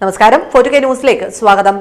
നമസ്കാരം. Four K ന്യൂസിലേക്ക് സ്വാഗതം.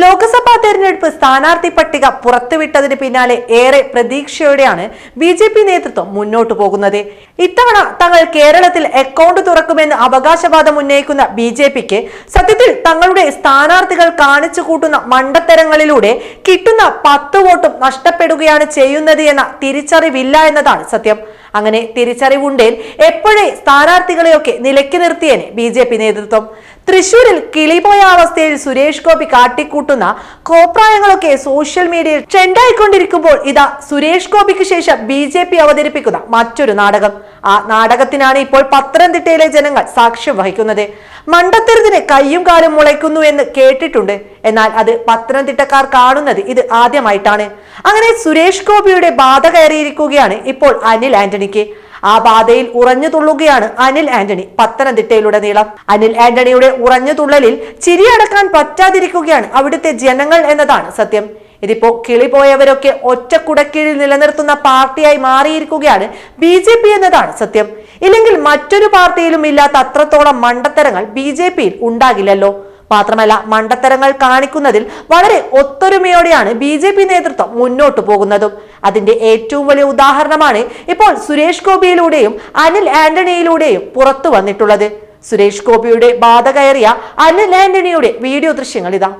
ലോക്സഭാ തെരഞ്ഞെടുപ്പ് സ്ഥാനാർത്ഥി പട്ടിക പുറത്തുവിട്ടതിന് പിന്നാലെ ഏറെ പ്രതീക്ഷയോടെയാണ് ബി ജെ പി നേതൃത്വം മുന്നോട്ടു പോകുന്നത്. ഇത്തവണ തങ്ങൾ കേരളത്തിൽ അക്കൗണ്ട് തുറക്കുമെന്ന് അവകാശവാദം ഉന്നയിക്കുന്ന ബി ജെ പിക്ക് സത്യത്തിൽ തങ്ങളുടെ സ്ഥാനാർത്ഥികൾ കാണിച്ചു കൂട്ടുന്ന മണ്ടത്തരങ്ങളിലൂടെ കിട്ടുന്ന പത്ത് വോട്ടും നഷ്ടപ്പെടുകയാണ് ചെയ്യുന്നത് എന്ന തിരിച്ചറിവില്ല എന്നതാണ് സത്യം. അങ്ങനെ തിരിച്ചറിവുണ്ടേൽ എപ്പോഴേ സ്ഥാനാർത്ഥികളെയൊക്കെ നിലയ്ക്ക് നിർത്തിയേനെ ബി ജെ പി നേതൃത്വം. തൃശൂരിൽ കിളിപോയ അവസ്ഥയിൽ സുരേഷ് ഗോപി കാട്ടിക്കൂട്ടുന്ന കോപ്രായങ്ങളൊക്കെ സോഷ്യൽ മീഡിയയിൽ ട്രെൻഡായിക്കൊണ്ടിരിക്കുമ്പോൾ ഇതാ സുരേഷ് ഗോപിക്ക് ശേഷം ബി ജെ പി അവതരിപ്പിക്കുന്ന മറ്റൊരു നാടകം. ആ നാടകത്തിനാണ് ഇപ്പോൾ പത്തനംതിട്ടയിലെ ജനങ്ങൾ സാക്ഷ്യം വഹിക്കുന്നത്. മണ്ടത്തരത്തിന് കയ്യും കാലും മുളയ്ക്കുന്നു എന്ന് കേട്ടിട്ടുണ്ട്. എന്നാൽ അത് പത്തനംതിട്ടക്കാർ കാണുന്നത് ഇത് ആദ്യമായിട്ടാണ്. അങ്ങനെ സുരേഷ് ഗോപിയുടെ ബാധ കയറിയിരിക്കുകയാണ് ഇപ്പോൾ അനിൽ ആന്റണിക്ക്. ആ ബാധയിൽ ഉറഞ്ഞു തുള്ളുകയാണ് അനിൽ ആന്റണി. പത്തനംതിട്ടയിലുടനീളം അനിൽ ആന്റണിയുടെ ഉറഞ്ഞു തുള്ളലിൽ ചിരിയടക്കാൻ പറ്റാതിരിക്കുകയാണ് അവിടുത്തെ ജനങ്ങൾ എന്നതാണ് സത്യം. ഇതിപ്പോ കിളി പോയവരൊക്കെ ഒറ്റ കുടക്കീഴിൽ നിലനിർത്തുന്ന പാർട്ടിയായി മാറിയിരിക്കുകയാണ് ബി ജെ പി എന്നതാണ് സത്യം. ഇല്ലെങ്കിൽ മറ്റൊരു പാർട്ടിയിലും ഇല്ലാത്ത അത്രത്തോളം മണ്ടത്തരങ്ങൾ ബി ജെ പിയിൽ ഉണ്ടാകില്ലല്ലോ. മാത്രമല്ല മണ്ടത്തരങ്ങൾ കാണിക്കുന്നതിൽ വളരെ ഒത്തൊരുമയോടെയാണ് ബി ജെ പി നേതൃത്വം മുന്നോട്ടു പോകുന്നതും. അതിന്റെ ഏറ്റവും വലിയ ഉദാഹരണമാണ് ഇപ്പോൾ സുരേഷ് ഗോപിയിലൂടെയും അനിൽ ആന്റണിയിലൂടെയും പുറത്തു വന്നിട്ടുള്ളത്. സുരേഷ് ഗോപിയുടെ ബാധ കയറിയ അനിൽ ആന്റണിയുടെ വീഡിയോ ദൃശ്യങ്ങൾ ഇതാ